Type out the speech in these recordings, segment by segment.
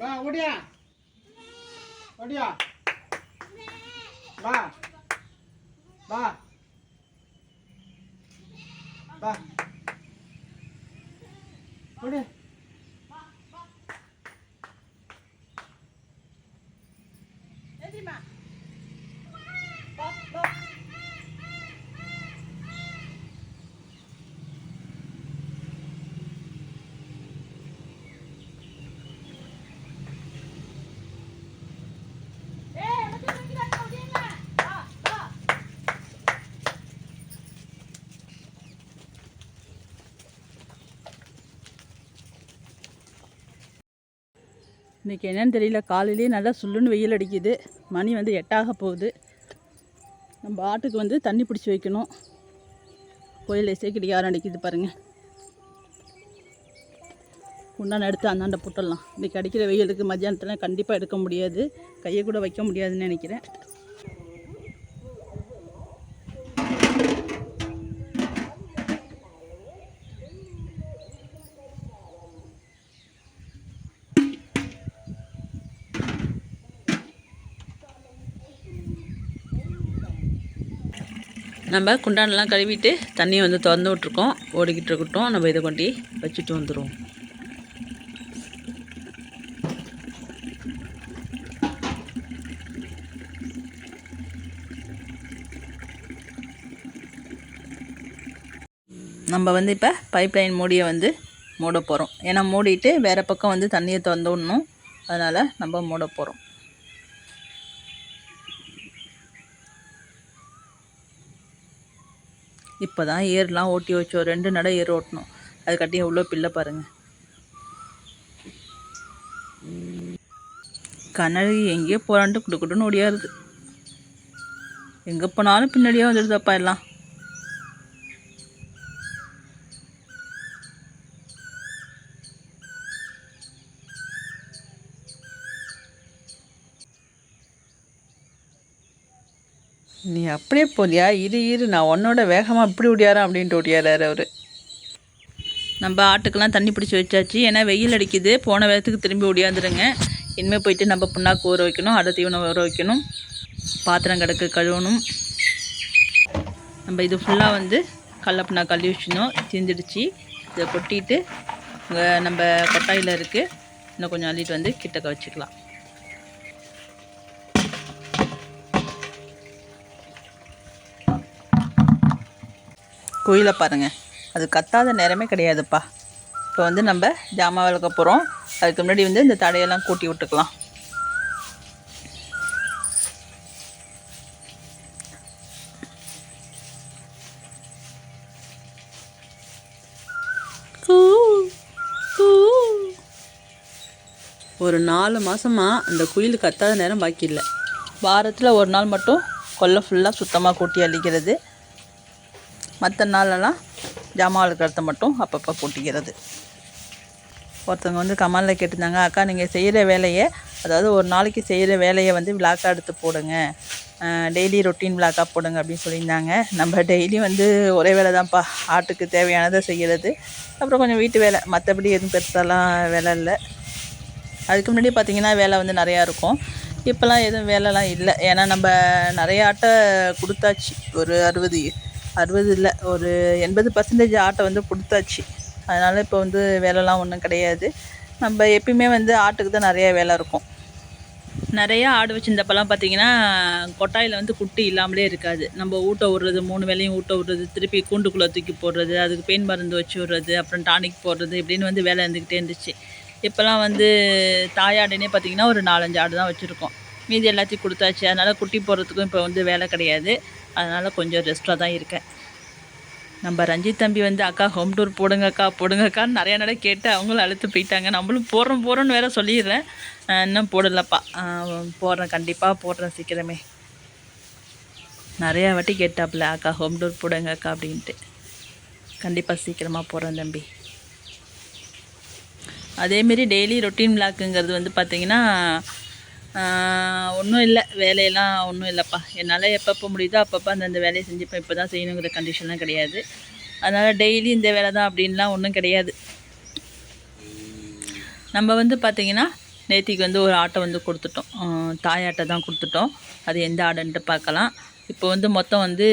ಬಾ ಓಡಿಯ ಓಡಿಯ ಬಾ ಬಾ ಬಾ ಓಡಿ இன்றைக்கி என்னென்னு தெரியல. காலையிலேயே நல்லா சுள்ளுன்னு வெயில் அடிக்குது. மணி வந்து எட்டாக போகுது. நம்ம ஆட்டுக்கு வந்து தண்ணி பிடிச்சி வைக்கணும். கோயில் இசைக்கடிக்க அடிக்குது பாருங்கள் உண்டான எடுத்து அந்தாண்ட புட்டலாம் இன்றைக்கி அடிக்கிற வெயிலுக்கு மத்தியானத்தில் கண்டிப்பாக எடுக்க முடியாது. கையை கூட வைக்க முடியாதுன்னு நினைக்கிறேன். நம்ம குண்டானெலாம் கழுவிட்டு தண்ணியை வந்து திறந்து விட்ருக்கோம் ஓடிக்கிட்டு இருக்கட்டும். நம்ம இதை கொண்டு வச்சுட்டு வந்துடுவோம் நம்ம வந்து இப்போ பைப்லைன் மூடியை வந்து மூட போகிறோம் ஏன்னா மூடிட்டு வேறு பக்கம் வந்து தண்ணியை திறந்து விடணும். அதனால் நம்ம மூட போகிறோம் இப்போ தான் ஏர்லாம் ஓட்டி வச்சோம் ரெண்டு நடை ஏர் ஓட்டணும். அது கட்டி எவ்வளோ பிள்ளை பாருங்கள் கண்ணழகி எங்கேயோ போகிறான்ட்டு குடு ஓடியாருது. எங்கே போனாலும் பின்னாடியே வந்துடுதப்பா எல்லாம். நீ அப்படியே போதியா இரு இரு. நான் உன்னோட வேகமாக இப்படி ஓடியாரா அப்படின்ட்டு ஓடியாராரு அவர். நம்ம ஆட்டுக்கெல்லாம் தண்ணி பிடிச்சி வச்சாச்சு. ஏன்னா வெயில் அடிக்குது. போன வேகத்துக்கு திரும்பி ஓடியாந்துருங்க. இனிமேல் போயிட்டு நம்ம புண்ணாக்கு ஊற வைக்கணும். அடை தீவனம் ஊற வைக்கணும். பாத்திரம் கிடக்கு கழுவணும். நம்ம இது ஃபுல்லாக வந்து கடல புண்ணாக்கு கழுவி வச்சிருந்தோம். தீந்துடுச்சு. இதை கொட்டிட்டு இங்கே நம்ம கொட்டாயில் இருக்குது இன்னும் கொஞ்சம் அள்ளிட்டு வந்து கிட்டக்க வச்சுக்கலாம். குயிலை பாருங்கள் அது கத்தாத நேரமே கிடையாதுப்பா. இப்போ வந்து நம்ம ஜாமான் விளக்க போகிறோம் அதுக்கு முன்னாடி வந்து இந்த தடையெல்லாம் கூட்டி விட்டுக்கலாம். ஒரு நாலு மாதமாக அந்த குயில் கத்தாத நேரம் பாக்கி இல்லை. வாரத்தில் ஒரு நாள் மட்டும் கொல்லை ஃபுல்லாக சுத்தமாக கூட்டி அள்ளிக்கிறது. மற்ற நாளெல்லாம் ஜாமான் விளக்கறத மட்டும் அப்பப்போ கூட்டிக்கிறது. ஒருத்தவங்க வந்து கமாலில் கேட்டிருந்தாங்க அக்கா நீங்கள் செய்கிற வேலையை அதாவது ஒரு நாளைக்கு செய்கிற வேலையை வந்து விளாக்காக எடுத்து போடுங்க. டெய்லி ரொட்டீன் விளாக்காக போடுங்க அப்படின்னு சொல்லியிருந்தாங்க. நம்ம டெய்லி வந்து ஒரே வேலை தான்ப்பா. ஆட்டுக்கு தேவையானதை செய்கிறது அப்புறம் கொஞ்சம் வீட்டு வேலை. மற்றபடி எதுவும் பெருசாலாம் வேலை இல்லை. அதுக்கு முன்னாடி பார்த்திங்கன்னா வேலை வந்து நிறையா இருக்கும். இப்போல்லாம் எதுவும் வேலைலாம் இல்லை. ஏன்னா நம்ம நிறைய ஆட்டை கொடுத்தாச்சு. ஒரு அறுபது அறுபது இல்லை ஒரு எண்பது பர்சன்டேஜ் ஆட்டை வந்து கொடுத்தாச்சு. அதனால் இப்போ வந்து வேலைலாம் ஒன்றும் கிடையாது. நம்ம எப்பயுமே வந்து ஆட்டுக்கு தான் நிறைய வேலை இருக்கும். நிறைய ஆடு வச்சிருந்தப்பெல்லாம் பார்த்தீங்கன்னா கொட்டாயில் வந்து குட்டி இல்லாமலே இருக்காது. நம்ம ஊட்ட விடுறது மூணு வேலையும் ஊட்ட விடுறது திருப்பி கூண்டுக்குள்ளே தூக்கி போடுறது அதுக்கு பெயின் மருந்து வச்சு விடுறது அப்புறம் டானிக் போடுறது இப்படின்னு வந்து வேலை இருந்துக்கிட்டே இருந்துச்சு. இப்போல்லாம் வந்து தாயாடுனே பார்த்தீங்கன்னா ஒரு நாலஞ்சு ஆடு தான் வச்சுருக்கோம். மீதி எல்லாத்தையும் கொடுத்தாச்சு. அதனால் குட்டி போடுறதுக்கும் இப்போ வந்து வேலை கிடையாது. அதனால் கொஞ்சம் ரெஸ்ட்டாக தான் இருக்கேன். நம்ம ரஞ்சித் தம்பி வந்து அக்கா ஹோம் டூர் போடுங்கக்கா போடுங்கக்கான்னு நிறையா நடை கேட்டு அவங்களும் அழுத்து போயிட்டாங்க. நம்மளும் போடுறோம் போகிறோன்னு வேற சொல்லிடுறேன். இன்னும் போடலப்பா. போடுறேன் கண்டிப்பாக போடுறேன் சீக்கிரமே. நிறையா வாட்டி கேட்டாப்புல அக்கா ஹோம் டூர் போடுங்க அக்கா அப்படின்ட்டு. கண்டிப்பாக சீக்கிரமாக போடுறேன் தம்பி. அதேமாரி டெய்லி ரொட்டீன் விளாக்குங்கிறது வந்து பார்த்திங்கன்னா ஒன்றும் இல்லை. வேலையெல்லாம் ஒன்றும் இல்லைப்பா. என்னால் எப்பப்போ முடியுதோ அப்பப்போ அந்தந்த வேலையை செஞ்சுப்பேன் இப்போ தான் செய்யணுங்கிற கண்டிஷன்லாம் கிடையாது. அதனால் டெய்லி இந்த வேலை தான் அப்படின்லாம் ஒன்றும் கிடையாது. நம்ம வந்து பார்த்திங்கன்னா நேத்திக்கு வந்து ஒரு ஆட்டை வந்து கொடுத்துட்டோம். தாயாட்டை தான் கொடுத்துட்டோம். அது எந்த ஆடுன்ட்டு பார்க்கலாம். இப்போ வந்து மொத்தம் வந்து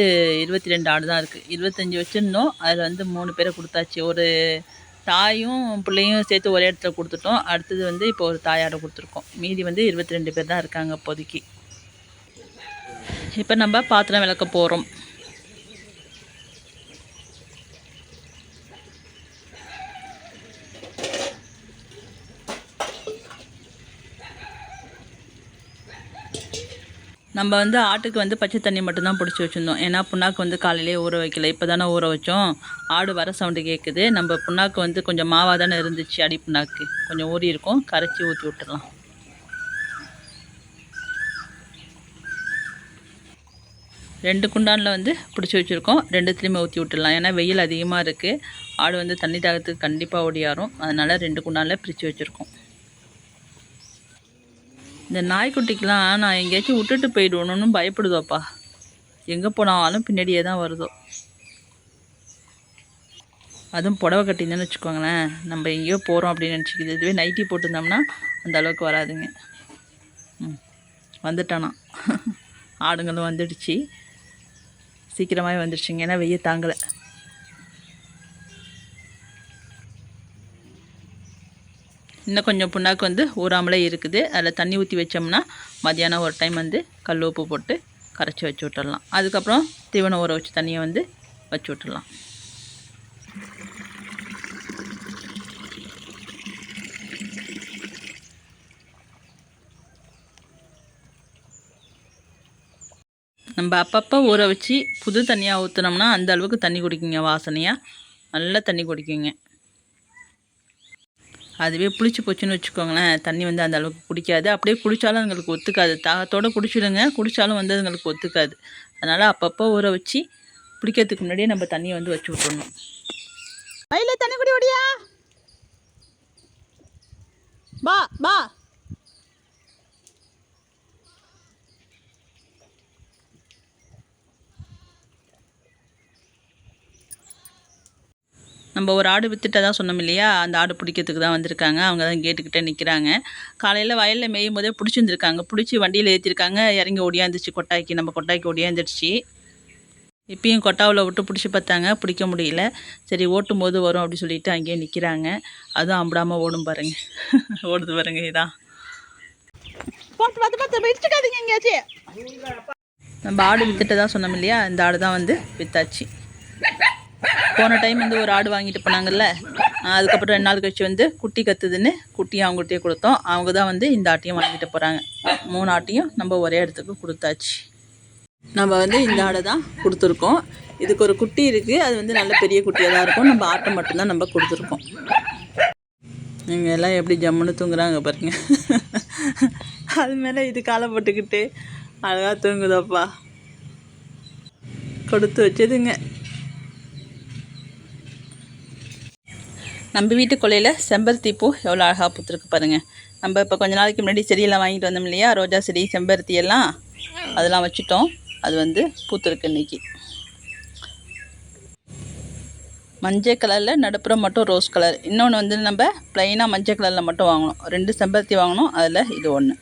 இருபத்தி ரெண்டு ஆடு தான் இருக்குது இருபத்தஞ்சி வச்சுருந்தோம். அதில் வந்து மூணு பேரை கொடுத்தாச்சு. ஒரு தாயும் பிள்ளையும் சேர்த்து ஒரே இடத்துல கொடுத்துட்டோம். அடுத்தது வந்து இப்போ ஒரு தாயாரை கொடுத்துருக்கோம். மீதி வந்து இருபத்தி ரெண்டு பேர் தான் இருக்காங்க இப்போதைக்கு. இப்போ நம்ம பாத்திரம் விளக்க போகிறோம் நம்ம வந்து ஆட்டுக்கு வந்து பச்சை தண்ணி மட்டும்தான் பிடிச்சி வச்சுருந்தோம். ஏன்னா புண்ணாக்கு வந்து காலையிலே ஊற வைக்கல. இப்போ தானே ஊற வச்சோம். ஆடு வர சவுண்டு கேட்குது நம்ம புண்ணாக்கு வந்து கொஞ்சம் மாவாக தானே இருந்துச்சு அடி புண்ணாக்கு. கொஞ்சம் ஊறி இருக்கும். கரைச்சி ஊற்றி விட்டுடலாம் ரெண்டு குண்டானில் வந்து பிடிச்சி வச்சுருக்கோம். ரெண்டுத்துலேயுமே ஊற்றி விட்டுடலாம் ஏன்னா வெயில் அதிகமாக இருக்குது ஆடு வந்து தண்ணி தாகத்துக்கு கண்டிப்பாக ஓடியாரும். அதனால் ரெண்டு குண்டானில் பிரித்து வச்சுருக்கோம். இந்த நாய்க்குட்டிக்கெலாம் நான் எங்கேயாச்சும் விட்டுட்டு போயிடுவேணுன்னு பயப்படுதோப்பா. எங்கே போனாலும் பின்னாடியே தான் வருதோ. அதுவும் புடவை கட்டியிருந்தேன்னு வச்சுக்கோங்களேன். நம்ம எங்கேயோ போகிறோம் அப்படின்னு நினச்சிக்கிது. இதுவே நைட்டி போட்டிருந்தோம்னா அந்த அளவுக்கு வராதுங்க. ம். வந்துட்டானா. ஆடுங்களும் வந்துடுச்சு. சீக்கிரமாகவே வந்துடுச்சுங்க. ஏன்னா வெய்ய தாங்கலை. இன்னும் கொஞ்சம் புண்ணாக்கு வந்து ஊறாமலே இருக்குது. அதில் தண்ணி ஊற்றி வச்சோம்னா மத்தியானம் ஒரு டைம் வந்து கல் உப்பு போட்டு கரைச்சி வச்சு விட்டுடலாம் அதுக்கப்புறம் தீவனம் ஊற வச்சு தண்ணியை வந்து வச்சு விட்டுடலாம் நம்ம அப்பப்போ ஊற வச்சு புது தண்ணியாக ஊற்றுனோம்னா அந்த அளவுக்கு தண்ணி குடிக்குங்க வாசனையாக நல்லா தண்ணி குடிக்குங்க. அதுவே புளிச்சு போச்சுன்னு வச்சுக்கோங்களேன். தண்ணி வந்து அந்த அளவுக்கு குடிக்காது. அப்படியே குடித்தாலும் அதுங்களுக்கு ஒத்துக்காது. தாகத்தோடு குடிச்சிடுங்க. குடித்தாலும் வந்து அதுங்களுக்கு ஒத்துக்காது. அதனால் அப்பப்போ ஊற வச்சு குடிக்கிறதுக்கு முன்னாடியே நம்ம தண்ணியை வந்து வச்சு விட்டுணும் வயலில் தண்ணி குடி ஓடியா? பா பா. நம்ம ஒரு ஆடு வித்துட்டதா சொன்னோம் இல்லையா? அந்த ஆடு பிடிக்கிறதுக்கு தான் வந்திருக்காங்க. அவங்க தான் கேட்டுக்கிட்டே நிற்கிறாங்க காலையில் வயலில் மேயும் போதே பிடிச்சிருந்துருக்காங்க. பிடிச்சி வண்டியில் ஏற்றிருக்காங்க இறங்கி ஓடியாந்துச்சு கொட்டாய்க்கு. நம்ம கொட்டாய்க்கு ஓடியாந்துடுச்சு இப்பயும் கொட்டாவில் விட்டு பிடிச்சி பார்த்தாங்க. பிடிக்க முடியல. சரி ஓட்டும் போது வரும் அப்படி சொல்லிட்டு அங்கேயே நிற்கிறாங்க அதுவும் அம்பிடாமல் ஓடும் பாருங்க. ஓடுது பாருங்க இதான். பார்த்து பார்த்து பார்த்து இடிச்சுக்காதீங்க எங்கேயாச்சும். நம்ம ஆடு வித்துட்டதா சொன்னோம் இல்லையா? இந்த ஆடு தான் வந்து வித்தாச்சு. போன டைம் வந்து ஒரு ஆடு வாங்கிட்டு போனாங்கல்ல அதுக்கப்புறம் ரெண்டு நாள் கழிச்சு வந்து குட்டி கத்துதுன்னு குட்டியும் அவங்ககிட்டயே கொடுத்தோம். அவங்க தான் வந்து இந்த ஆட்டையும் வாங்கிட்டு போகிறாங்க மூணு ஆட்டையும் நம்ம ஒரே இடத்துக்கு கொடுத்தாச்சு. நம்ம வந்து இந்த ஆடை தான் கொடுத்துருக்கோம். இதுக்கு ஒரு குட்டி இருக்குது அது வந்து நல்ல பெரிய குட்டியாக தான் இருக்கும். நம்ம ஆட்டை மட்டும்தான் நம்ம கொடுத்துருக்கோம். நீங்கள் எல்லாம் எப்படி ஜம்முன்னு தூங்குறாங்க பாருங்க. அது மேலே இது காலை போட்டுக்கிட்டு அழகாக தூங்குதப்பா. கொடுத்து வச்சதுங்க. நம்ம வீட்டு கொல்லையில் செம்பருத்தி பூ எவ்வளோ அழகாக பூத்துருக்கு பாருங்கள் நம்ம இப்போ கொஞ்ச நாளைக்கு முன்னாடி செடியெல்லாம் வாங்கிட்டு வந்தோம் இல்லையா? ரோஜா செடி செம்பருத்தி எல்லாம். அதெல்லாம் வச்சுட்டோம். அது வந்து பூத்துருக்கு இன்றைக்கி மஞ்சள் கலரில் நடுப்புறம் மட்டும் ரோஸ் கலர். இன்னொன்று வந்து நம்ம ப்ளைனாக மஞ்சள் கலரில் மட்டும் வாங்கணும். ரெண்டு செம்பருத்தி வாங்கணும். அதில் இது ஒன்று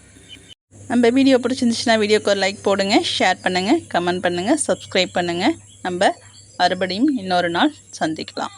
நம்ம வீடியோ பிடிச்சிருந்துச்சுன்னா வீடியோக்கு ஒரு லைக் போடுங்க ஷேர் பண்ணுங்கள் கமெண்ட் பண்ணுங்கள் சப்ஸ்கிரைப் பண்ணுங்கள் நம்ம மறுபடியும் இன்னொரு நாள் சந்திக்கலாம்.